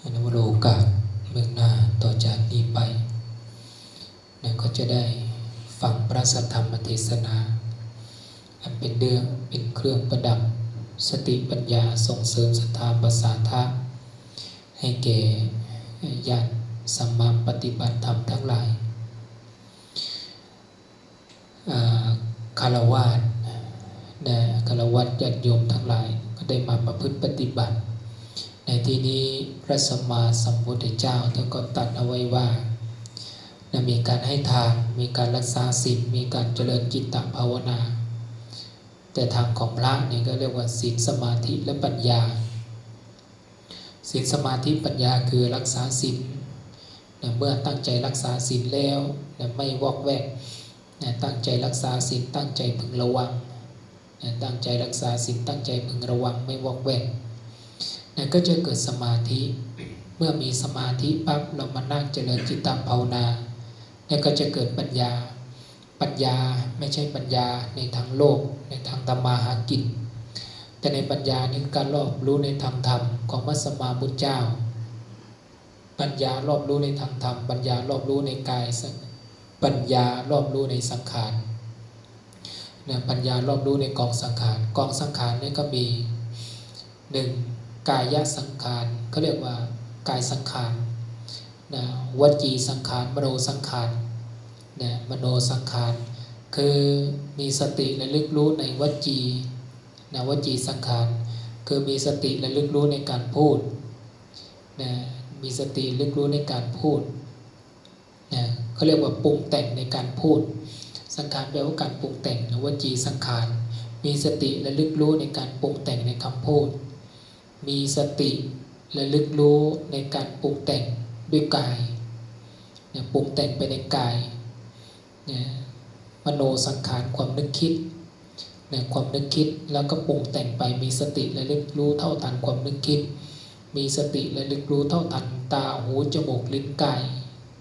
ในวโรโอกาสเบื้องหน้าต่อจากนี้ไปนี่ยก็จะได้ฟังพระสัทธรรมเทศนา อันเป็นเรื่องเป็นเครื่องประดับ สติปัญญาส่งเสริมศรัทธาประสาทะให้แก่ญาติสัมมาปฏิบัติธรรมทั้งหลายคารวาสนะคารวะญาติโยมทั้งหลายก็ได้มาประพฤติปฏิบัติ ในที่นี้พระสัมมาสัมพุทธเจ้าท่านก็ตัดเอาไว้ว่านะมีการให้ทาน มีการรักษาศีลมีการเจริญจิตตภาวนา แต่ทางของพระนี่ก็เรียกว่าศีลสมาธิและปัญญาศีลสมาธิปัญญาคือรักษาศีลนะเมื่อตั้งใจรักษาศีลแล้วนะไม่วอกแวกนะตั้งใจรักษาศีลตั้งใจพึงระวังนะตั้งใจรักษาศีลตั้งใจพึงระวังไม่วอกแวก นะก็จะเกิดสมาธิ เมื่อมีสมาธิปั๊บเรามานั่งเจริญจิตตภาวนาเนี่ยก็จะเกิดปัญญา ปัญญาไม่ใช่ปัญญาในทางโลก ในทางธรรมาหากิน แต่ในปัญญานี่การรอบรู้ในทางธรรมของพระสมมาพุทธเจ้า ปัญญารอบรู้ในทางธรรม ปัญญารอบรู้ในกาย ปัญญารอบรู้ในสังขารเนี่ยปัญญารอบรู้ในกองสังขาร กองสังขารนี่ก็มีหนึ่ง กายสังขารเขาเรียกว่ากายสังขารนะวจีสังขารมโนสังขารเนี่ยมโนสังขารคือมีสติและลึกรู้ในวจีนะวจีสังขารคือมีสติและลึกรู้ในการพูดนะมีสติลึกรู้ในการพูดนะเขาเรียกว่าปรุงแต่งในการพูด สังขารแปลว่าการปรุงแต่งนะวจีสังขาร มีสติและลึกรู้ในการปรุงแต่งในคำพูด มีสติและลึกรู้ในการปรุงแต่งด้วยกายเนี่ยปรุงแต่งไปในกายเนี่ยมโนสังขารความนึกคิดเนี่ยความนึกคิดแล้วก็ปรุงแต่งไปมีสติและลึกรู้เท่าทันความนึกคิด มีสติและลึกรู้เท่าทันตาหูจมูกลิ้นกาย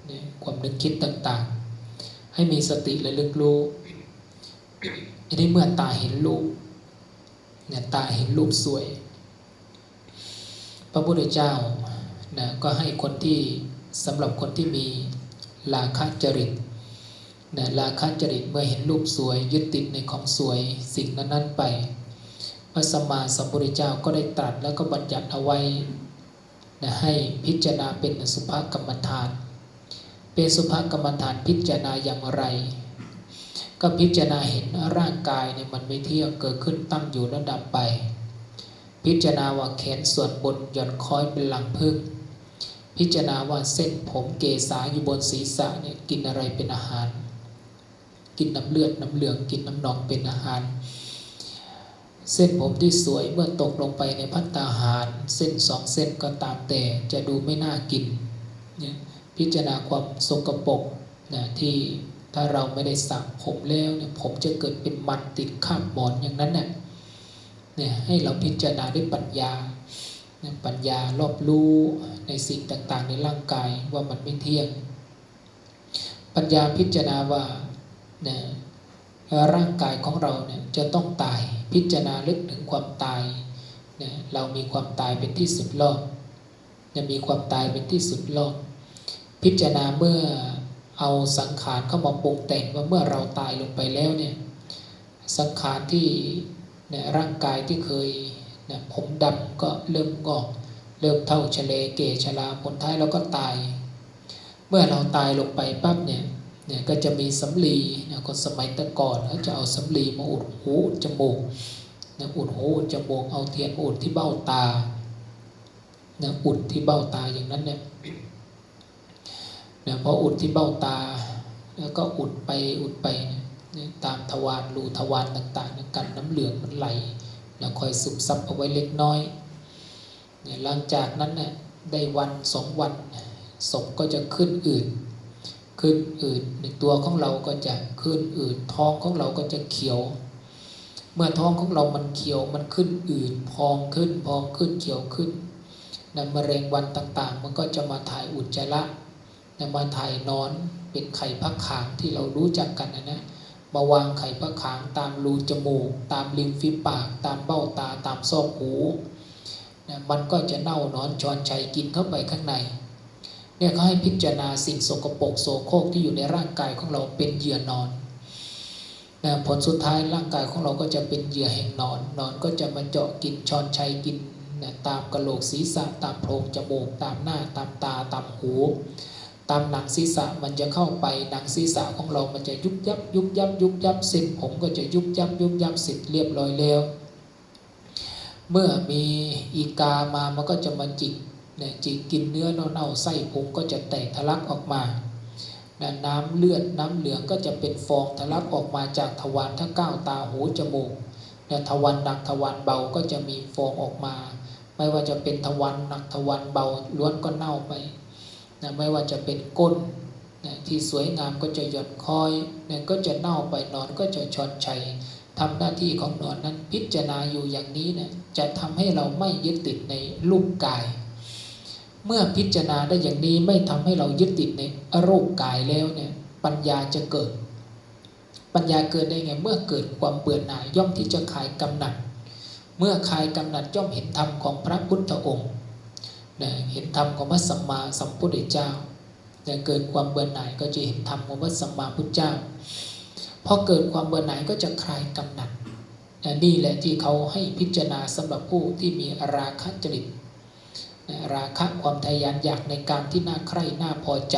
เนี่ยความนึกคิดต่างๆ ให้มีสติและลึกรู้อันนี้เมื่อตาเห็นรูปเนี่ยตาเห็นรูปสวย ระพุทธเจ้านะก็ให้คนที่สำหรับคนที่มีราคะจริตนะราคะจริตเมื่อเห็นรูปสวย ยึดติดในของสวยสิ่งนั้นๆไป พระสัมมาสัมพุทธเจ้าก็ได้ตรัสแล้วก็บัญญัติเอาไว้นะให้พิจารณาเป็นสุภกรรมฐาน เป็นสุภกรรมฐานพิจารณาอย่างไร ก็พิจารณาเห็นร่างกายเนี่ยมันไม่เที่ยงเกิดขึ้นตั้งอยู่แล้วดับไป พิจารณาว่าแขนส่วนบนหย่อนคอยเป็นหลังพึ่ง พิจารณาว่าเส้นผมเกษาอยู่บนศีรษะเนี่ยกินอะไรเป็นอาหาร กินน้ำเลือดน้ำเหลืองกินน้ำหนองเป็นอาหาร เส้นผมที่สวยเมื่อตกลงไปในพัตตาหาร เส้นสองเส้นก็ตามแต่จะดูไม่น่ากินเนี่ยพิจารณาความสกปรกนะที่ถ้าเราไม่ได้สระผมแล้วเนี่ยผมจะเกิดเป็นมันติดข้ามบอนอย่างนั้นเนี่ย เนี่ยให้เราพิจารณาด้วยปัญญาปัญญารอบรู้ในสิ่งต่างๆ ในร่างกายว่ามันไม่เที่ยง ปัญญาพิจารณาว่าเนี่ยร่างกายของเราเนี่ยจะต้องตายพิจารณาลึกถึงความตายเนี่ยเรามีความตายเป็นที่สุดรอบจะมีความตายเป็นที่สุดรอบพิจารณาเมื่อเอาสังขารเข้ามาปรุงแต่งว่าเมื่อเราตายลงไปแล้วเนี่ยสังขารที่ นี่ยร่างกายที่เคยนี่ยผมดำก็เริ่มงอก เริ่มเท่าชเลเกชลาผลท้ายเราก็ตาย เมื่อเราตายลงไปปั๊บเนี่ยเนี่ยก็จะมีสำลีเนี่ยคนสมัยตะก่อนเขาจะเอาสำลีมาอุดหูอุดจมูกนี่ยอุดหูอุดจมูกเอาเทียนอุดที่เบ้าตานี่ยอุดที่เบ้าตาอย่างนั้นเนี่ยเนี่ยพออุดที่เบ้าตา แล้วก็อุดไปอุดไปเตามทวารรูทวารต่างๆกันน้ำเหลืองมันไหลแล้วคอยซึมซับเอาไว้เล็กน้อยเนี่ยหลังจากนั้นเนี่ยได้วันสองวันศพก็จะขึ้นอืดขึ้นอืดในตัวของเราก็จะขึ้นอืดท้องของเราก็จะเขียว เมื่อท้องของเรามันเขียวมันขึ้นอืดพองขึ้นพองขึ้นเขียวขึ้นนะมะเร็งวันต่างๆ มันก็จะมาถ่ายอุจจาระนะมาถ่ายนอนเป็นไข่พักขางที่เรารู้จักกันนะนะ มาวางไข่พักขางตามรูจมูก ตามริมฝีปาก ตามเบ้าตาตามซอกหูนะมันก็จะเน่านอนชอนชัยกินเข้าไปข้างในเนี่ยเขาให้พิจารณาสิ่งสกปรกโสโครกที่อยู่ในร่างกายของเราเป็นเหยื่อนอนนะผลสุดท้ายร่างกายของเราก็จะเป็นเหยื่อแห่งนอน นอนก็จะมาเจาะกินชอนชัยกินนะตามกระโหลกศีรษะตามโพรงจมูก ตามหน้าตามตาตามหู ตามหนังศีรษะมันจะเข้าไปหนังศีรษะของเรามันจะยุบยับยุบยับยุบยับเส้นผมก็จะยุบยับยุบยับเสร็จเรียบร้อยแล้ว เมื่อมีอีกามามันก็จะมาจิกเนี่ยจิกกินเนื้อเน่าๆไส้พุงก็จะแตกทะลักออกมานะน้ำเลือดน้ำเหลืองก็จะเป็นฟองทะลักออกมาจากทวารทั้งเก้าตาหูจมูกเนี่ยทวารหนักทวารเบาก็จะมีฟองออกมา ไม่ว่าจะเป็นทวารหนักทวารเบาล้วนก็เน่าไป นะไม่ว่าจะเป็นก้นนะที่สวยงามก็จะหย่อนคอยนี่ยก็จะเน่าไปนอนก็จะชอนชัยทำหน้าที่ของนอนนั้นพิจารณาอยู่อย่างนี้นี่ยจะทำให้เราไม่ยึดติดในรูปกาย เมื่อพิจารณาได้อย่างนี้ไม่ทำให้เรายึดติดในรูปกายแล้วเนี่ยปัญญาจะเกิด ปัญญาเกิดได้ไงเมื่อเกิดความเบื่อหน่ายย่อมที่จะขายกำหนัด เมื่อคลายกำหนัดย่อมเห็นธรรมของพระพุทธองค์ นะเห็นธรรมของพระสัมมาสัมพุทธเจ้าแต่เกิดความเบื่อหน่ายก็จะเห็นธรรมของพระสัมมาพุทธเจ้าพอเกิดความเบื่อหน่ายก็จะคลายกำหนัดนะนี่แหละที่เขาให้พิจารณาสำหรับผู้ที่มีราคะจริตนะราคะความทะยานอยากในการที่น่าใคร่น่าพอใจ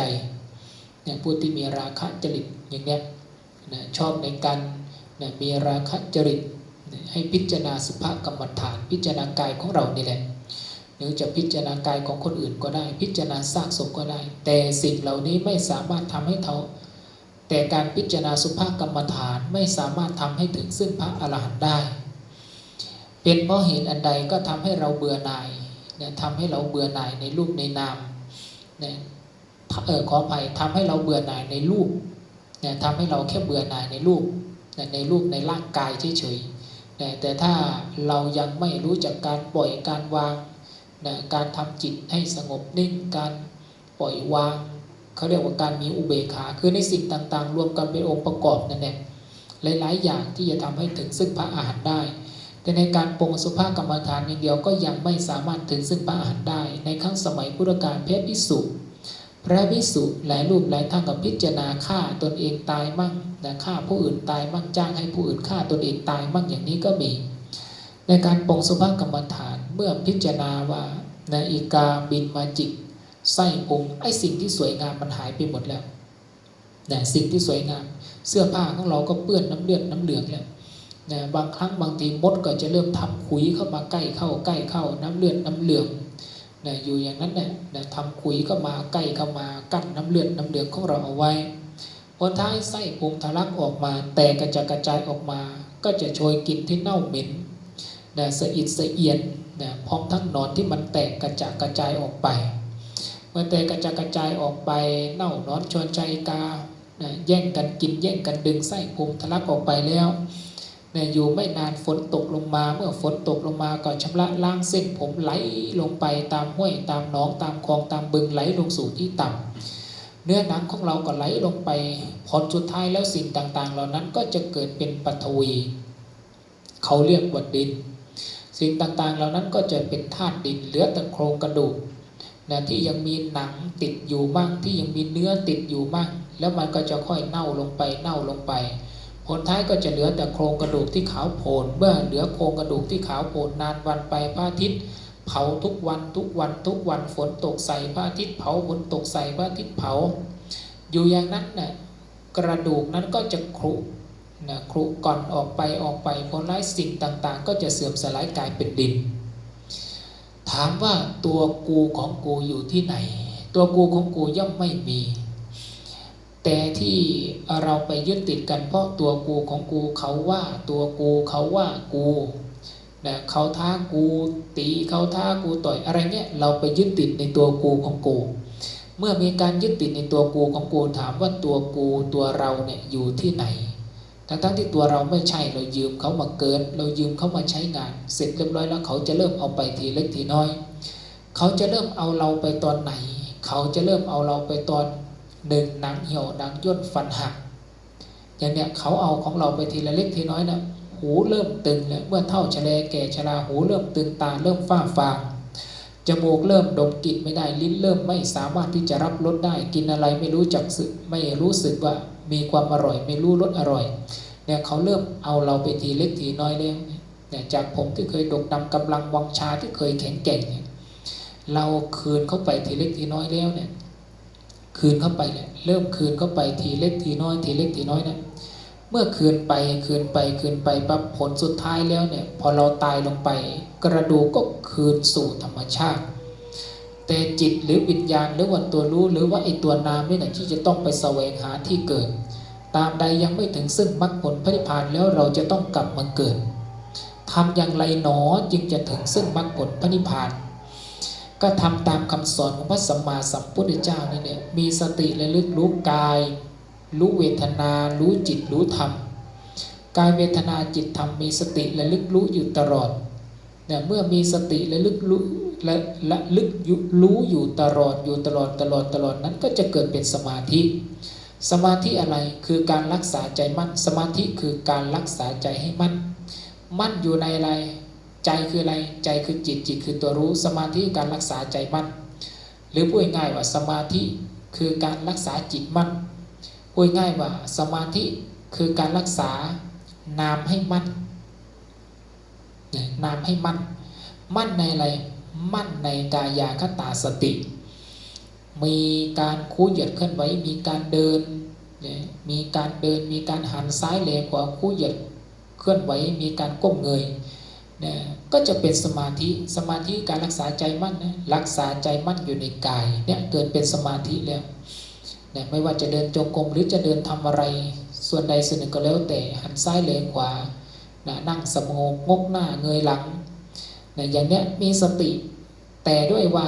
นะผู้ที่มีราคะจริตอย่างเนี้ยนะชอบในการนะมีราคะจริตให้พิจารณาสุภกรรมฐาน พิจารณากายของเรานี่แหละ รือจะพิจารณากายของคนอื่นก็ได้ พิจารณาซากศพก็ได้ แต่สิ่งเหล่านี้ไม่สามารถทำให้เขาแต่การพิจารณาสุภกรรมฐานไม่สามารถทำให้ถึงซึ่งพระอรหันต์ได้ เป็นเพราะเหตุอันใดก็ทำให้เราเบื่อหน่ายเนี่ยทำให้เราเบื่อหน่ายในรูปในนามเนี่ยเออขออภัยทำให้เราเบื่อหน่ายในรูปเนี่ยทำให้เราแค่เบื่อหน่ายในรูปในรูปในร่างกายเฉยๆแต่ถ้าเรายังไม่รู้จักการปล่อยการวาง นะการทำจิตให้สงบนิ่งการปล่อยวางเขาเรียกว่าการมีอุเบกขา คือในสิ่งต่างๆ รวมกันเป็นองค์ประกอบนั่นแหละหลายๆ อย่างที่จะทำให้ถึงซึ่งพระอาหารได้ แต่ในการปรงสุภาพกรรมฐานอย่างเดียวก็ยังไม่สามารถถึงซึ่งพระอาหารได้ ในครั้งสมัยพุทธกาลเพชรพิสุพระพิสุหลายรูปหลายท่านกับพิจารณาฆ่าตนเองตายมั่งนะฆ่าผู้อื่นตายมั่งจ้างให้ผู้อื่นฆ่าตนเองตายมั่งอย่างนี้ก็มี ในการปรงสุภาพกรรมฐาน เมื่อพิจารณาว่านาอีกาบินมาจิกไส้พุงไอสิ่งที่สวยงามมันหายไปหมดแล้วนะสิ่งที่สวยงาม เสื้อผ้าของเราก็เปื้อนน้ำเลือดน้ำเหลืองแล้วนะบางครั้งบางทีมดก็จะเริ่มทำขุยเข้ามาใกล้เข้าใกล้เข้าน้ำเลือดน้ำเหลืองนะอยู่อย่างนั้นเนี่ยนะทำขุยเข้ามาใกล้เข้ามากั้นน้ำเลือดน้ำเหลืองของเราเอาไว้พอท้ายไส้พุงทะลักออกมา แต่กระจายกระจายออกมา ก็จะโชยกินที่เน่าเหม็นนะสะอิดสะเอียน นะพร้อมทั้งนอนที่มันแตกกระจายกระจายออกไป เมื่อแตกกระจายกระจายออกไป เน่านอนชวนใจกานะแย่งกันกินแย่งกันดึงไส้พุงทะลักออกไปแล้วนะอยู่ไม่นานฝนตกลงมา เมื่อฝนตกลงมาก็ชำระล้างเส้นผมไหลลงไปตามห้วยตามหนองตามคลองตามบึงไหลลงสู่ที่ต่ำเนื้อหนังของเราก็ไหลลงไปผลสุดท้ายแล้วสิ่งต่างๆ เหล่านั้นก็จะเกิดเป็นปฐวี เขาเรียกว่าดิน สิ่งต่างๆ เหล่านั้นก็จะเป็นธาตุดินเหลือแต่โครงกระดูกนะที่ยังมีหนังติดอยู่บ้างที่ยังมีเนื้อติดอยู่บ้างแล้วมันก็จะค่อยเน่าลงไปเน่าลงไป ผลท้ายก็จะเหลือแต่โครงกระดูกที่ขาวโพลนเมื่อเหลือโครงกระดูกที่ขาวโพลนนานวันไปพระอาทิตย์เผาทุกวันทุกวันทุกวันฝนตกใส่พระอาทิตย์เผาฝนตกใส่พระอาทิตย์เผา อยู่อย่างนั้นน่ะกระดูกนั้นก็จะครุ นะครุก่อนออกไปออกไปผลร้ายสิ่งต่างๆ ก็จะเสื่อมสลายกลายเป็นดิน ถามว่าตัวกูของกูอยู่ที่ไหน ตัวกูของกูย่อมไม่มี แต่ที่เราไปยึดติดกันเพราะตัวกูของกูเขาว่าตัวกูเขาว่ากูนะเขาท้ากูตีเขาท้ากูต่อยอะไรเนี่ยเราไปยึดติดในตัวกูของกู เมื่อมีการยึดติดในตัวกูของกูถามว่าตัวกูตัวเราเนี่ยอยู่ที่ไหน ทั้งทั้งที่ตัวเราไม่ใช่เรายืมเขามาเกิน เรายืมเขามาใช้งาน เสร็จเรียบร้อยแล้วเขาจะเริ่มเอาไปทีเล็กทีน้อย เขาจะเริ่มเอาเราไปตอนไหน เขาจะเริ่มเอาเราไปตอนหนึ่งหนังเหี่ยวหนังย่นฟันหักอย่างเนี้ยเขาเอาของเราไปทีละเล็กทีน้อยนะหูเริ่มตึงแล้วเมื่อเท่าชะเลแก่ชราหูเริ่มตึงตาเริ่มฝ้าฟางจมูกเริ่มดมกลิ่นไม่ได้ลิ้นเริ่มไม่สามารถที่จะรับรสได้กินอะไรไม่รู้จักสึกไม่รู้สึกว่า มีความอร่อย ไม่รู้รสอร่อยเนี่ยเขาเริ่มเอาเราไปทีเล็กทีน้อยแล้วเนี่ยจากผมที่เคยดกดำกำลังวังชาที่เคยแข็งแกร่งเนี่ยเราคืนเข้าไปทีเล็กทีน้อยแล้วเนี่ยคืนเข้าไปเนี่ยเริ่มคืนเข้าไปทีเล็กทีน้อย ทีเล็กทีน้อยเนี่ยเมื่อคืนไปคืนไปคืนไปปั๊บผลสุดท้ายแล้วเนี่ยพอเราตายลงไป กระดูกก็คืนสู่ธรรมชาติ แต่จิตหรือวิญญาณหรือว่าตัวรู้หรือว่าไอตัวนามนี่แหละที่จะต้องไปแสวงหาที่เกิด ตามใดยังไม่ถึงซึ่งมรรคผลพระนิพพานแล้วเราจะต้องกลับมาเกิดทำอย่างไรหนอจึงจะถึงซึ่งมรรคผลพระนิพพาน ก็ทำตามคำสอนของพระสัมมาสัมพุทธเจ้านี่เนี่ยมีสติระลึกรู้กาย รู้เวทนา รู้จิตรู้ธรรมกายเวทนาจิตธรรมมีสติระลึกรู้อยู่ตลอดเนี่ยเมื่อมีสติระลึกรู้ ละละลึกรู้อยู่ตลอดอยู่ตลอดตลอดตลอดนั้นก็จะเกิดเป็นสมาธิ สมาธิอะไรคือการรักษาใจมั่น สมาธิคือการรักษาใจให้มั่น มั่นอยู่ในอะไร ใจคืออะไร ใจคือจิตจิตคือตัวรู้ สมาธิการรักษาใจมั่น หรือพูดง่ายว่าสมาธิคือการรักษาจิตมั่นพูดง่ายว่าสมาธิคือการรักษานามให้มั่นนามให้มั่น มั่นในอะไร มั่นในกายาคตาสติ มีการคู่เหยียดเคลื่อนไหวมีการเดิน มีการเดิน มีการหันซ้ายแลขวาคู่เหยียดเคลื่อนไหวมีการก้มเงยนี่ยก็จะเป็นสมาธิสมาธิการรักษาใจมั่นนะรักษาใจมั่นอยู่ในกายเนี่ยเกิดเป็นสมาธิแล้วนี่ยไม่ว่าจะเดินจงกรมหรือจะเดินทำอะไร ส่วนใดส่วนหนึ่งก็แล้วแต่หันซ้ายแลขวานะนั่งสงบงกหน้าเงยหลังนี่ยอย่างเนี้ยมีสติ แต่ด้วยว่า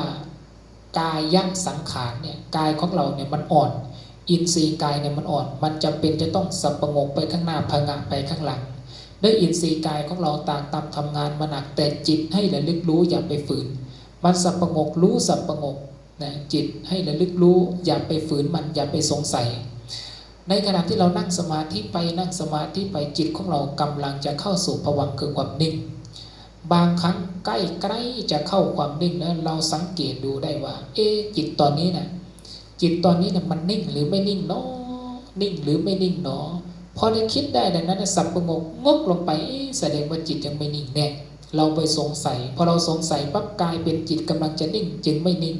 กายยัสังขารเนี่ยกายของเราเนี่ยมันอ่อน อินทรีย์กายเนี่ยมันอ่อน มันจำเป็นจะต้องสับประงกไปข้างหน้าพงะไปข้างหลังด้วยอินทรีย์กายของเราต่างตามทำงานมาหนักแต่จิตให้ระลึกรู้อย่าไปฝืน มันสับประงกรู้สับประงกนะจิตให้ระลึกรู้อย่าไปฝืนมันอย่าไปสงสัย ในขณะที่เรานั่งสมาธิไปนั่งสมาธิไปจิตของเรากำลังจะเข้าสู่ภวังคือความนิ่ง บางครั้งใกล้ใกล้จะเข้าความนิ่งแล้วเราสังเกตดูได้ว่า เอ๊จิตตอนนี้นะจิตตอนนี้นะมันนิ่งหรือไม่นิ่งเนาะนิ่งหรือไม่นิ่งเนาะพอได้คิดได้ดังนั้นสับประงกงกลงไปแสดงว่าจิตยังไม่นิ่งแน่เราไปสงสัย พอเราสงสัยปั๊บกลายเป็นจิตกำลังจะนิ่ง จึงไม่นิ่ง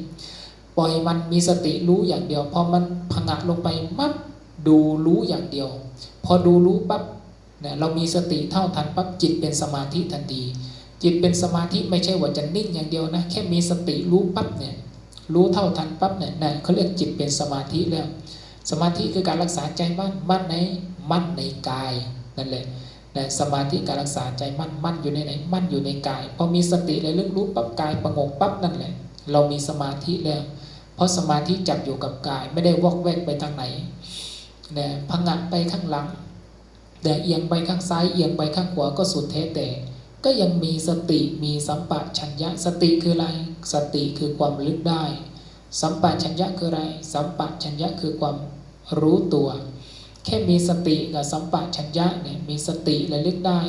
ปล่อยมันมีสติรู้อย่างเดียว พอมันผงะลงไปมับดูรู้อย่างเดียว พอดูรู้ปั๊บเนี่ยเรามีสติเท่าทันปั๊บจิตเป็นสมาธิทันที จิตเป็นสมาธิไม่ใช่ว่าจะนิ่งอย่างเดียวนะ แค่มีสติรู้ปั๊บเนี่ยรู้เท่าทันปั๊บเนี่ยนั่เขาเรียกจิตเป็นสมาธิแล้ว สมาธิคือการรักษาใจมั่นมั่นในมั่นในกายนั่นแหละนะสมาธิการรักษาใจมั่นมั่นอยู่ในไหนมั่นอยู่ในกายพอมีสติเลยลึกรู้ปั๊บกายประงกปั๊บนั่นแหละ เรามีสมาธิแล้ว เพราะสมาธิจับอยู่กับกายไม่ได้วอกแวกไปทางไหนนะพังงะไปข้างหลังแต่เอียงไปข้างซ้ายเอียงไปข้างขวาก็สุดแท้แต่ ก็ยังมีสติมีสัมปชัญญะสติคืออะไร สติคือความลึกได้ สัมปชัญญะคืออะไร สัมปชัญญะคือความรู้ตัว แค่มีสติกับสัมปชัญญะเนี่ยมีสติระลึกได้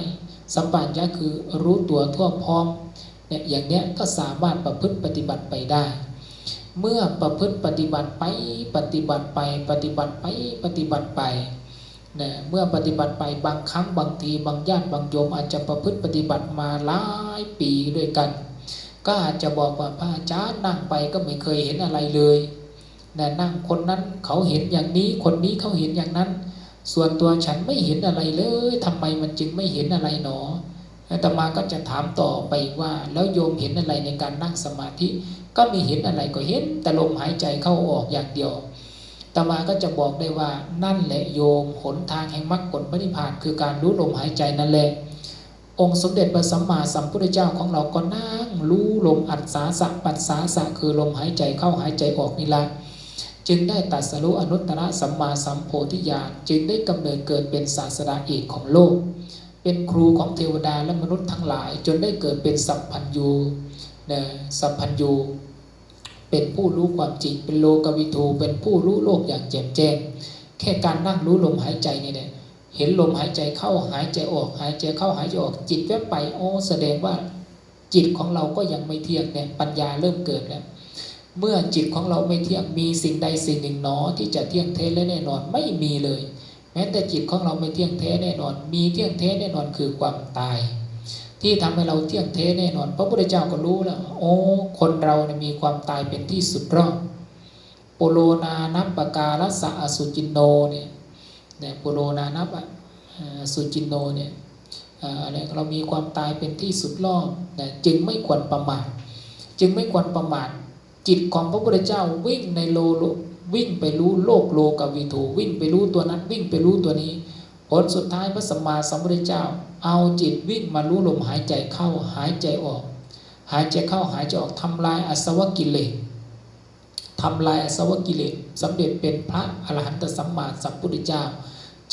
สัมปชัญญะคือรู้ตัวทั่วพร้อมเนี่ยอย่างเนี้ยก็สามารถประพฤติปฏิบัติไปได้ เมื่อประพฤติปฏิบัติไปปฏิบัติไปปฏิบัติไปปฏิบัติไป เนี่ยเมื่อปฏิบัติไปบางครั้งบางทีบางญาติบางโยมอาจจะประพฤติปฏิบัติมาหลายปีด้วยกัน ก็อาจจะบอกว่าพระอาจารย์นั่งไปก็ไม่เคยเห็นอะไรเลยนะนั่งคนนั้นเขาเห็นอย่างนี้คนนี้เขาเห็นอย่างนั้น ส่วนตัวฉันไม่เห็นอะไรเลยทำไมมันจึงไม่เห็นอะไรหนออาตมาก็จะถามต่อไปว่า แล้วโยมเห็นอะไรในการนั่งสมาธิ ก็มีเห็นอะไรก็เห็น แต่ลมหายใจเข้าออกอย่างเดียว ตมาก็จะบอกได้ว่านั่นแหละโยมหนทางแห่งมรรคผลพระนิพพาน คือการรู้ลมหายใจนั่นแหละองค์สมเด็จพระสัมมาสัมพุทธเจ้าของเราก็นั่งรู้ลมอัศสาสะปัสสาสะคือลมหายใจเข้าหายใจออกนี่ละจึงได้ตัดสรุอนุตตรสัมมาสัมโพธิญาณจึงได้กำเนิดเกิดเป็นศาสดาเอกของโลก เป็นครูของเทวดาและมนุษย์ทั้งหลาย จนได้เกิดเป็นสัพพัญญูนะสัพพัญญู เป็นผู้รู้ความจริงเป็นโลกวิทูเป็นผู้รู้โลกอย่างแจ่มแจ้ง แค่การนั่งรู้ลมหายใจนี่เนี่ยเห็นลมหายใจเข้าหายใจออก หายใจเข้าหายใจออก จิตแวบไปโอ้แสดงว่า จิตของเราก็ยังไม่เที่ยงเนี่ยปัญญาเริ่มเกิดแล้วเมื่อจิตของเราไม่เที่ยงมีสิ่งใดสิ่งหนึ่งหนอที่จะเที่ยงแท้และแน่นอนไม่มีเลย แม้แต่จิตของเราไม่เที่ยงแท้แน่นอน มีเที่ยงแท้แน่นอนคือความตาย ที่ทำให้เราเที่ยงแท้แน่นอน พระพุทธเจ้าก็รู้แล้ว โอ้ คนเราเนี่ยมีความตายเป็นที่สุดรอบปโลนานับปการสะอสุจินโนเนี่ยเนี่ยปโลนานับอสุจินโนเนี่ยอะไรเรามีความตายเป็นที่สุดรอบนะจึงไม่ควรประมาทจึงไม่ควรประมาทจิตของพระพุทธเจ้าวิ่งในโลโลวิ่งไปรู้โลกโลกวิถูวิ่งไปรู้ตัวนั้นวิ่งไปรู้ตัวนี้ ผลสุดท้ายพระสัมมาสัมพุทธเจ้า เอาจิตวิ่งมารู้ลมหายใจเข้าหายใจออก หายใจเข้าหายใจออกทำลายอสวกิเลสทำลายอสวกิเลสสำเร็จเป็นพระอรหันตสัมมาสัมพุทธเจ้า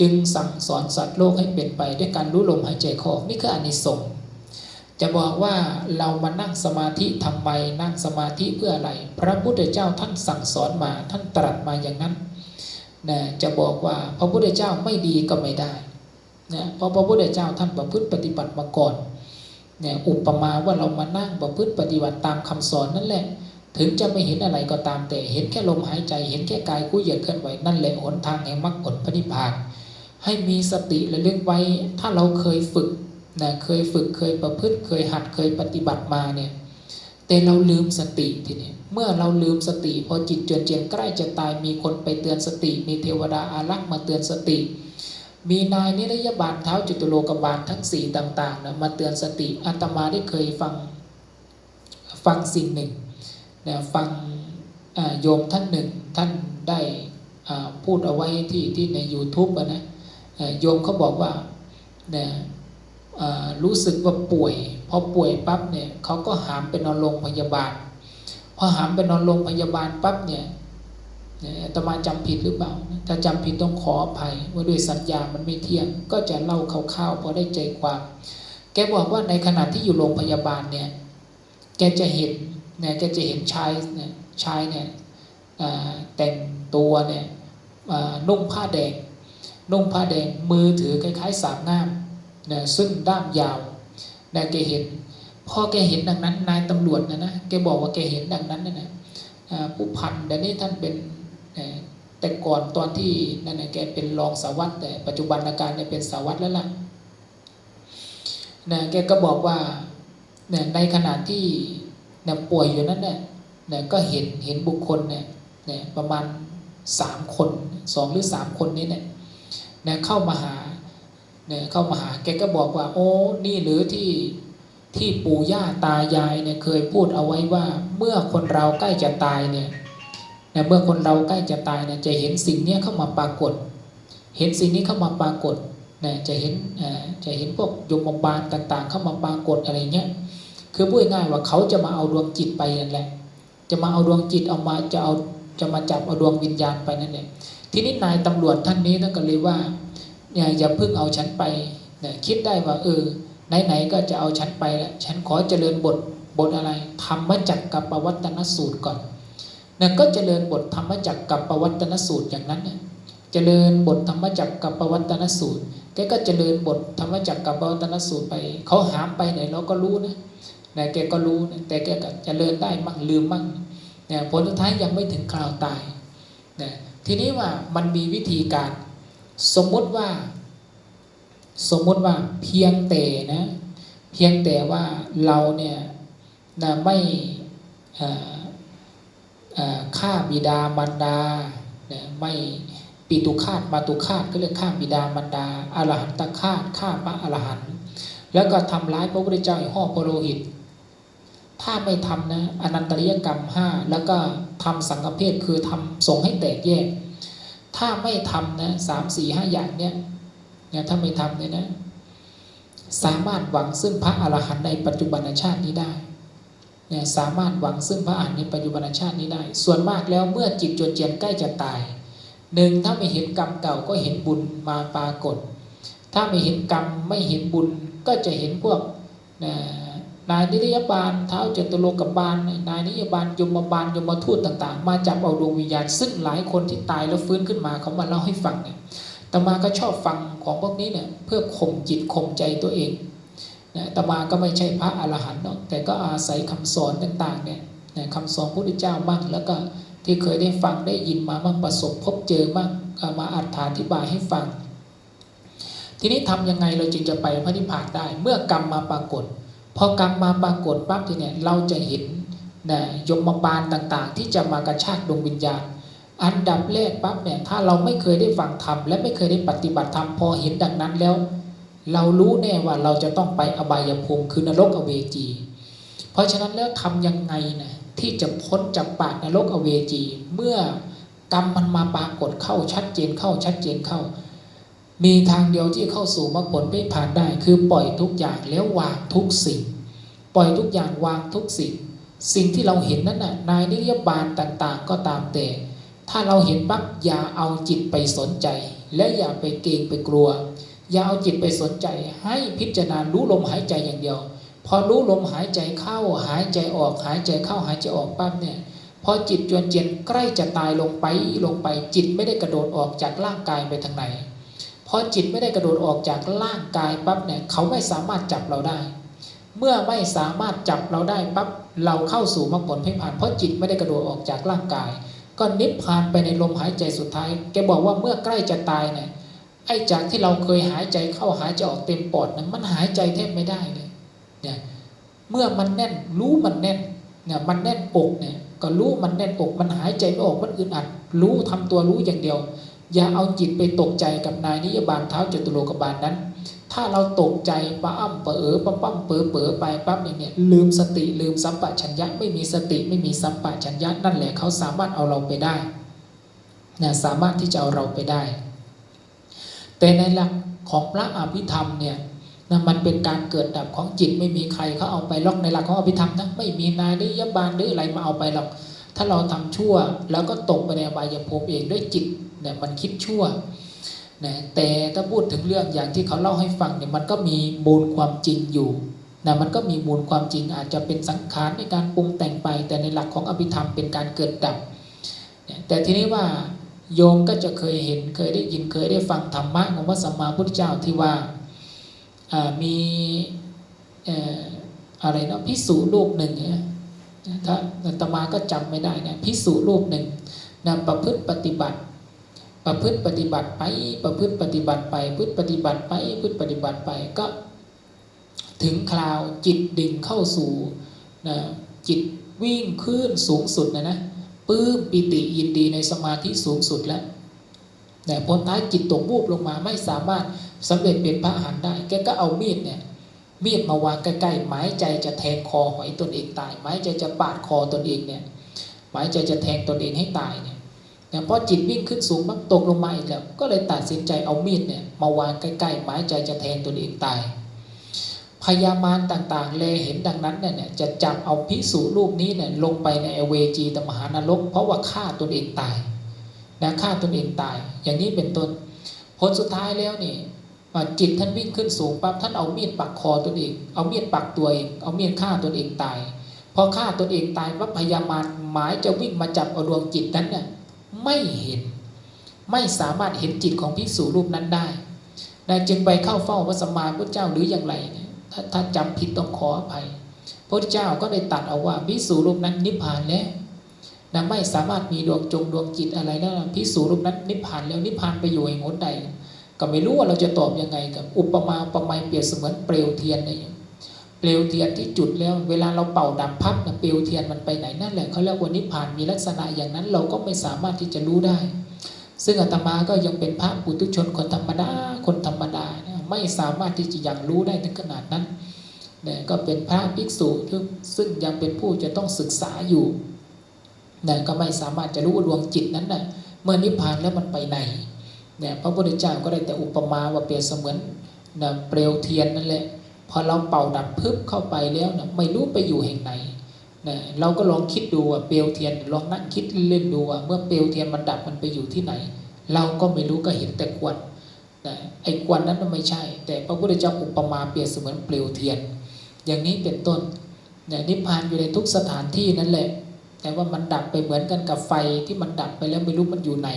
จึงสั่งสอนสัตว์โลกให้เป็นไปด้วยการรู้ลมหายใจเข้านี่คืออานิสงส์จะบอกว่าเรามานั่งสมาธิทำไมนั่งสมาธิเพื่ออะไร พระพุทธเจ้าท่านสั่งสอนมาท่านตรัสมาอย่างนั้น นะจะบอกว่าพระพุทธเจ้าไม่ดีก็ไม่ได้นะเพราะพระพุทธเจ้าท่านประพฤติปฏิบัติมาก่อนเนี่ยอุปมาว่าเรามานั่งประพฤติปฏิบัติตามคำสอนนั่นแหละ ถึงจะไม่เห็นอะไรก็ตามแต่เห็นแค่ลมหายใจ เห็นแค่กายกู้เหยียดเคลื่อนไหวนั่นแหละหนทางแห่งมรรคผลพระนิพพาน ให้มีสติและเลือกไว้ ถ้าเราเคยฝึกนะเคยฝึกเคยประพฤติเคยหัดเคยปฏิบัติมาเนี่ยแต่เราลืมสติทีนี้ เมื่อเราลืมสติพอจิตจวนเจียนใกล้จะตายมีคนไปเตือนสติ มีเทวดาอารักษ์มาเตือนสติ มีนายนิรยบาลเท้าจุตุโลกบาลทั้งสี่ต่างๆนะมาเตือนสติอาตมาได้เคยฟังฟังสิ่งหนึ่งนะฟังโยมท่านหนึ่งท่านได้พูดเอาไว้ที่ที่ใน YouTube นะโยมเขาบอกว่าเนี่ยอ่ารู้สึกว่าป่วยพอป่วยปั๊บเนี่ยเขาก็หามไปนอนโรงพยาบาล พอหามไปนอนโรงพยาบาลปั๊บเนี่ยอาตมาจำผิดหรือเปล่า ถ้าจำผิดต้องขออภัย ว่าด้วยสัญญามันไม่เที่ยง ก็จะเล่าคร่าวๆพอได้ใจความ แกบอกว่าในขณะที่อยู่โรงพยาบาลเนี่ย แกจะเห็นเนี่ยแกจะเห็นชายเนี่ยชายเนี่ยแต่งตัวเนี่ยนุ่งผ้าแดง นุ่งผ้าแดงมือถือคล้ายๆสามง่ามนะซึ่งด้ามยาวนะแกเห็น พอแกเห็นดังนั้นนายตำรวจนะนะแกบอกว่าแกเห็นดังนั้นนะนะผู้พันเดี๋ยวนี้ท่านเป็นแต่ก่อนตอนที่นั่นนะแกเป็นรองสาวัตแต่ปัจจุบันอาการเนี่ยเป็นสาวัตแล้วล่ะนะแกก็บอกว่าเนี่ยในขณะที่เนี่ยป่วยอยู่นั้นเนี่ยเนี่ยก็เห็นเห็นบุคคลเนี่ยเนี่ยประมาณสามคนสองหรือสามคนนี้เนี่ยเนี่ยเข้ามาหาเนี่ยเข้ามาหาแกก็บอกว่า โอ้นี่หรือที่ ที่ปู่ย่าตายายเนี่ยเคยพูดเอาไว้ว่าเมื่อคนเราใกล้จะตายเนี่ยเนี่ยเมื่อคนเราใกล้จะตายเนี่ยจะเห็นสิ่งนี้เข้ามาปรากฏ เห็นสิ่งนี้เข้ามาปรากฏเนี่ยจะเห็นจะเห็นพวกยมบาลต่างๆ เข้ามาปรากฏอะไรเงี้ยคือพูดง่ายว่าเขาจะมาเอาดวงจิตไปนั่นแหละ จะมาเอาดวงจิตเอามาจะเอาจะมาจับเอาดวงวิญญาณไปนั่นแหละทีนี้นายตำรวจท่านนี้ท่านก็เลยว่าเนี่ยอย่าเพิ่งเอาฉันไปเนี่ยคิดได้ว่าเออ ไหนๆก็จะเอาฉันไปแล้วฉันขอเจริญบทบทอะไรธรรมจักกับปวัตนสูตรก่อนเนี่ยก็เจริญบทธรรมจักกับปวัตนสูตรอย่างนั้นเนี่ยเจริญบทธรรมจักกับปวัตนสูตรแกก็เจริญบทธรรมจักกับปวัตนสูตรไปเขาหามไปไหนเราก็รู้นะนะแกก็รู้นะแต่แกก็เจะเลินได้มั่งลืมมั่งเนี่ยผลสุดท้ายยังไม่ถึงคราวตายนะทีนี้ว่ามันมีวิธีการสมมติว่า สมมติว่าเพียงแต่นะ เพียงแต่ว่าเราเนี่ยนะไม่ฆ่าบิดามารดาไม่ปีตุคาตมาตุคาตก็เรียกฆ่าบิดามารดาอรหันตฆาตฆ่าพระอรหันต์แล้วก็ทำร้ายพระพุทธเจ้าอ้ห่อพโลหิต ถ้าไม่ทำนะอนันตริยกรรมห้าแล้วก็ทำสังฆเพศคือทำส่งให้แตกแยก ถ้าไม่ทำนะสามสี่ห้าอย่างเนี่ย นี่ยถ้าไม่ทำเนี่ยนะ สามารถหวังซึ่งพระอรหันต์ในปัจจุบันชาตินี้ได้เนี่ยสามารถหวังซึ่งพระอรหันต์ในปัจจุบันชาตินี้ได้ ส่วนมากแล้วเมื่อจิตจวนเจียนใกล้จะตายหนึ่งถ้าไม่เห็นกรรมเก่าก็เห็นบุญมาปรากฏ ถ้าไม่เห็นกรรมไม่เห็นบุญก็จะเห็นพวกนะนายนิรยบาลเท้าจตุโลกบาลนายนิยบาลยมบาลยมทูตต่าง ๆ มาจับเอาดวงวิญญาณซึ่งหลายคนที่ตายแล้วฟื้นขึ้นมาเขามาเล่าให้ฟังเนี่ย ตมาก็ชอบฟังของพวกนี้เนี่ยเพื่อข่มจิตข่มใจตัวเองนะตมาก็ไม่ใช่พระอรหันต์เนาะแต่ก็อาศัยคำสอนต่างๆเนี่ยนะคำสอนพระพุทธเจ้าบ้างแล้วก็ที่เคยได้ฟังได้ยินมาบ้างประสบพบเจอบ้างเอามาอธิบายให้ฟัง ทีนี้ทำยังไงเราจึงจะไปพระนิพพานได้ เมื่อกรรมมาปรากฏ พอกรรมมาปรากฏปั๊บทีเนี่ยเราจะเห็นนะยมบาลต่างๆ ที่จะมากระชากดวงวิญญาณ อันดับแรกปั๊บเนี่ยถ้าเราไม่เคยได้ฟังธรรมและไม่เคยได้ปฏิบัติธรรมพอเห็นดังนั้นแล้ว เรารู้แน่ว่าเราจะต้องไปอบายภูมิคือนรกอเวจี เพราะฉะนั้นแล้วทำยังไงนะที่จะพ้นจากปากนรกอเวจี เมื่อกรรมมันมาปรากฏเข้าชัดเจนเข้าชัดเจนเข้า มีทางเดียวที่เข้าสู่มรรคผลไม่ผ่านได้ คือปล่อยทุกอย่างแล้ววางทุกสิ่ง ปล่อยทุกอย่างวางทุกสิ่ง สิ่งที่เราเห็นนั้นน่ะนายนิยบาลต่างๆ ก็ตามแต่ ถ้าเราเห็นปั๊บอย่าเอาจิตไปสนใจ และอย่าไปเกรงไปกลัว อย่าเอาจิตไปสนใจ ให้พิจารณารู้ลมหายใจอย่างเดียว พอรู้ลมหายใจเข้าหายใจออกหายใจเข้าหายใจออกปั๊บเนี่ยพอจิตจวนเจียนใกล้จะตายลงไปลงไป จิตไม่ได้กระโดดออกจากร่างกายไปทางไหนพอจิตไม่ได้กระโดดออกจากร่างกายปั๊บเนี่ยเขาไม่สามารถจับเราได้ เมื่อไม่สามารถจับเราได้ปั๊บเราเข้าสู่มรรคผลไม่ผ่านเพราะจิตไม่ได้กระโดดออกจากร่างกาย ก็นิพพานไปในลมหายใจสุดท้าย แกบอกว่าเมื่อใกล้จะตายเนี่ย ไอ้จากที่เราเคยหายใจเข้าหายใจออกเต็มปอดนั้นมันหายใจแทบไม่ได้เลย เนี่ย เมื่อมันแน่นรู้มันแน่น เนี่ย มันแน่นอกเนี่ย ก็รู้มันแน่นอก มันหายใจไม่ออก มันอึดอัด รู้ทำตัวรู้อย่างเดียว อย่าเอาจิตไปตกใจกับนายนิยบาลเท้าจตุโลกบาลนั้น ถ้าเราตกใจปะอ้ำปะเออปะปั้มเป๋อเป๋อไปปั๊บอย่างเนี้ยลืมสติลืมสัมปชัญญะไม่มีสติไม่มีสัมปชัญญะนั่นแหละเขาสามารถเอาเราไปได้นะสามารถที่จะเอาเราไปได้ แต่ในหลักของพระอภิธรรมเนี่ยนะมันเป็นการเกิดดับของจิตไม่มีใครเขาเอาไปล็อกในหลักของอภิธรรมนะไม่มีนายนิยบาลหรืออะไรมาเอาไปหรอกถ้าเราทำชั่วแล้วก็ตกไปในอบายภูมิเองด้วยจิตเนี่ยมันคิดชั่ว นะแต่ถ้าพูดถึงเรื่องอย่างที่เขาเล่าให้ฟังเนี่ยมันก็มีมูลความจริงอยู่นะมันก็มีมูลความจริงอาจจะเป็นสังขารในการปรุงแต่งไป แต่ในหลักของอภิธรรมเป็นการเกิดดับเนี่ยแต่ทีนี้ว่าโยมก็จะเคยเห็นเคยได้ยินเคยได้ฟังธรรมะของพระสัมมาพุทธเจ้าที่ว่ามีอะไรเนาะพิสูรูปหนึ่งเนี่ยถ้าตมาก็จำไม่ได้นะพิสูรูปหนึ่งนะประพฤติปฏิบัติ ประพฤติปฏิบัติไปประพฤติปฏิบัติไปพฤติปฏิบัติไปพฤติปฏิบัติไปก็ ถึงคราวจิตดิ่งเข้าสู่นะจิตวิ่งขึ้นสูงสุดนะนะปื้มปิติยินดีในสมาธิสูงสุดแล้วแต่ผลท้ายจิตตกบูบลงมาไม่สามารถสำเร็จเป็นพระอรหันต์ได้ แกก็เอามีดเนี่ยมีดมาวางใกล้ๆหมายใจจะแทงคอหอยตนเองตาย หมายใจจะปาดคอตนเองเนี่ยหมายใจจะแทงตนเองให้ตายเนี่ย แต่พอจิตวิ่งขึ้นสูงมันตกลงมาอีกแล้ว ก็เลยตัดสินใจเอามีดเนี่ยมาวางใกล้ๆหมายใจจะแทงตนเองตาย พยามารต่างๆ เลยเห็นดังนั้นเนี่ยจะจับเอาพิสูรรูปนี้เนี่ยลงไปในเวจีตมหานรก เพราะว่าฆ่าตนเองตายนะฆ่าตนเองตาย อย่างนี้เป็นต้นผลสุดท้ายแล้วนี่จิตท่านวิ่งขึ้นสูงปั๊บท่านเอามีดปักคอตนเองเอามีดปักตัวเองเอามีดฆ่าตนเองตายพอฆ่าตนเองตายว่าพยามารหมายจะวิ่งมาจับเอาดวงจิตนั้นเนี่ย ไม่เห็น ไม่สามารถเห็นจิตของภิกษุรูปนั้นได้นะจึงไปเข้าเฝ้าพระสัมมาพุทธเจ้าหรืออย่างไรเนี่ยถ้าถ้าจำผิดต้องขออภัยพระเจ้าก็ได้ตัดเอาว่าภิกษุรูปนั้นนิพพานแล้วนะไม่สามารถมีดวงจงดวงจิตอะไรแล้วภิกษุรูปนั้นนิพพานแล้วนิพพานไปอยู่ในหนใด ก็ไม่รู้ว่าเราจะตอบยังไงกับอุปมาประไมยเปรียบเสมือนเปลวเทียนนี่ เปลวเทียนที่จุดแล้วเวลาเราเป่าดับพับนะเปลวเทียนมันไปไหนนั่นแหละเขาเรียกว่านิพพานมีลักษณะอย่างนั้นเราก็ไม่สามารถที่จะรู้ได้ ซึ่งอาตมาก็ยังเป็นพระปุถุชนคนธรรมดาคนธรรมดาไม่สามารถที่จะยังรู้ได้ถึงขนาดนั้นเนี่ก็เป็นพระภิกษุซึ่งยังเป็นผู้จะต้องศึกษาอยู่เนี่ก็ไม่สามารถจะรู้ดวงจิตนั้นนะ่ะเมื่อนิพพานแล้วมันไปไหนเนี่ยพระพุทธเจ้าก็ได้แต่อุปมาว่าเปรียบเสมือนนะเปลวเทียนนั่นแหละ พอเราเป่าดับพึบเข้าไปแล้วนะไม่รู้ไปอยู่แห่งไหนนะเราก็ลองคิดดูว่าเปลวเทียนลองนั่งคิดเล่นดูว่าเมื่อเปลวเทียนมันดับมันไปอยู่ที่ไหน เราก็ไม่รู้ก็เห็นแต่ควันนะไอ้ควันนั้นมันไม่ใช่ แต่พระพุทธเจ้าอุปมาเปรียบเสมือนเปลวเทียน อย่างนี้เป็นต้นนะนิพพานอยู่ในทุกสถานที่นั่นแหละ แต่ว่ามันดับไปเหมือนกันกับไฟที่มันดับไปแล้วไม่รู้มันอยู่ไหน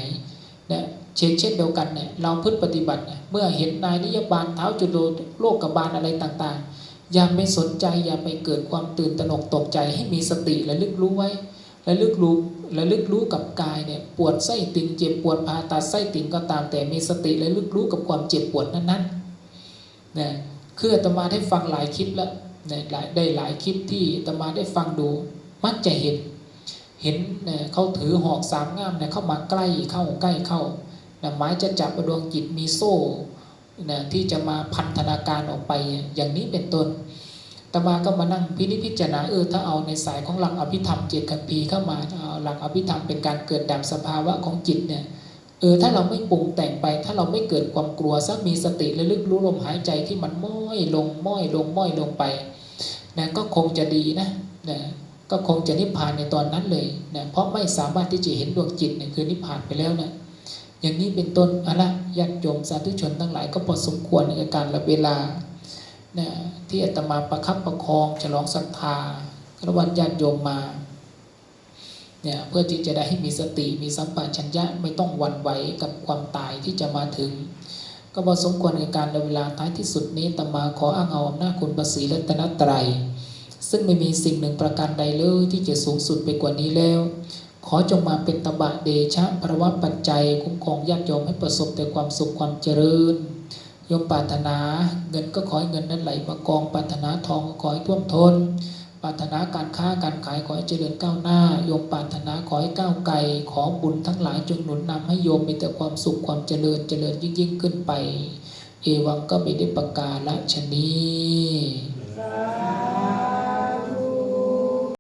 นะ เช่นเช่นเดียวกันเนี่ยเราพึ่งปฏิบัติเมื่อเห็นนายนิยบาลเท้าจุโดโลกกบาลอะไรต่างๆ อย่าไปสนใจอย่าไปเกิดความตื่นตระหนกตกใจให้มีสติและลึกรู้ไว้และลึกรู้และลึกรู้กับกายเนี่ยปวดไส้ติ่งเจ็บปวดผ่าตัดไส้ติ่งก็ตามแต่มีสติและลึกรู้กับความเจ็บปวดนั้นๆนะคืออาตมาได้ฟังหลายคลิปแล้วนะหลายได้หลายคลิปที่อาตมาได้ฟังดู มักจะเห็นเห็นเนี่ยเขาถือหอกสามง่ามเนี่ยเข้ามาใกล้เข้าใกล้เข้า หมายจะจับดวงจิตมีโซ่นะที่จะมาพันธนาการออกไปอย่างนี้เป็นต้นตมาก็มานั่งพินิจพิจารณาเออถ้าเอาในสายของหลักอภิธรรมเจ็ดคัมภีร์เข้ามาเอาหลักอภิธรรมเป็นการเกิดดับสภาวะของจิตเนี่ยเออถ้าเราไม่ปรุงแต่งไป ถ้าเราไม่เกิดความกลัวสักมีสติและลึกรู้ลมหายใจที่มันม้อยลงม้อยลงม้อยลงไปนะก็คงจะดีนะนะก็คงจะนิพพานในตอนนั้นเลยนะเพราะไม่สามารถที่จะเห็นดวงจิตเนี่ยคือนิพพานไปแล้วนะ อย่างนี้เป็นต้นอะละญาติโยมสาธุชนทั้งหลายก็พอสมควรในการละเวลานะที่อาตมาประคับประคองฉลองศรัทธาครวันญาติโยมมาเนี่ยเพื่อที่จะได้ให้มีสติมีสัมปชัญญะไม่ต้องหวั่นไหวกับความตายที่จะมาถึง ก็พอสมควรในการในเวลาท้ายที่สุดนี้ตมาขออ้างเอาอำนาจคุณประสีรัตนตรัย ซึ่งไม่มีสิ่งหนึ่งประการใดเลยที่จะสูงสุดไปกว่านี้แล้ว ขอจงมาเป็นตบะเดชะพระวะปัจจัย คุ้มครองญาติโยมให้ประสบแต่ความสุขความเจริญโยมปรารถนาเงินก็ขอให้เงินนั้นไหลมากองปรารถนาทองก็ขอให้ท่วมทนปรารถนาการค้าการขายขอให้เจริญก้าวหน้าโยมปรารถนาขอให้ก้าวไกลขอบุญทั้งหลายจงหนุนนำให้โยมมีแต่ความสุขความเจริญเจริญยิ่งยิ่งขึ้นไป เอวังก็ไม่ได้ประกาศละชนีสา